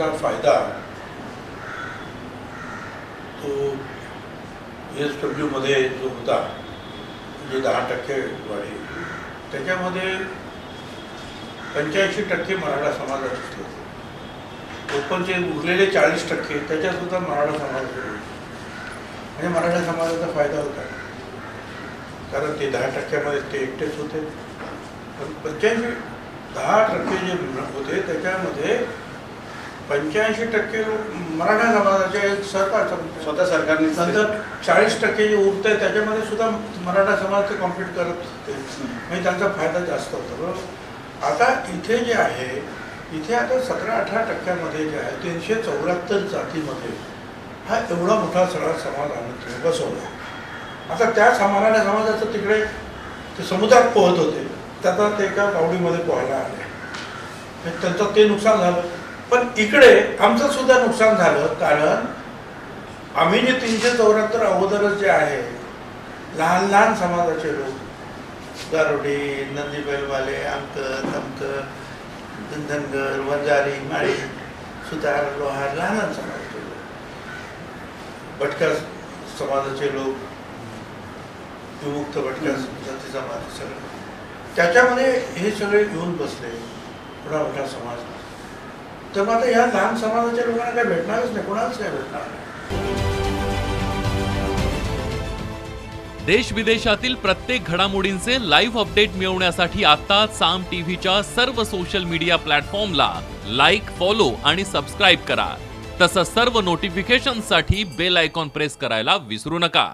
त्याचा फायदा तो एस डब्ल्यूमध्ये जो होता म्हणजे दहा टक्के वाढी. त्याच्यामध्ये पंच्याऐंशी टक्के मराठा समाजात होते. ओपनचे उरलेले चाळीस टक्के त्याच्यातसुद्धा मराठा समाजाचे होते. म्हणजे मराठा समाजाचा फायदा होता. कारण ते दहा टक्क्यामध्ये ते एकटेच होते. पण पंच्याऐंशी दहा टक्के जे होते त्याच्यामध्ये पंच्याऐंशी टक्के लोक मराठा समाजाचे सरकार स्वतः सरकारने नंतर चाळीस टक्के जे उरते त्याच्यामध्ये सुद्धा मराठा समाज ते कॉम्पिट करत होते. म्हणजे त्यांचा फायदा जास्त होता बरोबर? आता इथे जे आहे इथे आता सतरा अठरा टक्क्यामध्ये जे आहे तीनशे चौऱ्याहत्तर जातीमध्ये हा एवढा मोठा सगळा समाज आणून तुम्ही बसवला. आता त्या सम- मराठा समाजाचं तिकडे ते समुद्रात पोहत होते. त्याचा ते एका बावडीमध्ये पोहायला आले. त्यांचं ते नुकसान झालं. पण इकडे आमचं सुद्धा नुकसान झालं कारण आम्ही जे तीनशे चौऱ्याहत्तर अगोदरच जे आहे लहान लहान समाजाचे लोक गारोडी नंदीबैलवाले अंक तमकर धनगर वंजारी माळी सुतार लोहार लहान लहान समाजाचे लोक. भटक्या समाजाचे लोक विमुक्त भटक्या जाती समाज सगळे. त्याच्यामध्ये हे सगळे घेऊन बसले थोडा मोठा समाज. तर मग आता ह्या लहान समाजाच्या लोकांना काही भेटणारच नाही कोणालाच काय भेटणार नाही. देश विदेशातील प्रत्येक घडामोडींचे लाईव्ह अपडेट मिळवण्यासाठी आता साम टीव्हीच्या सर्व सोशल मीडिया प्लॅटफॉर्मला लाईक फॉलो आणि सबस्क्राईब करा. तसंच सर्व नोटिफिकेशनसाठी बेल आयकॉन प्रेस करायला विसरू नका.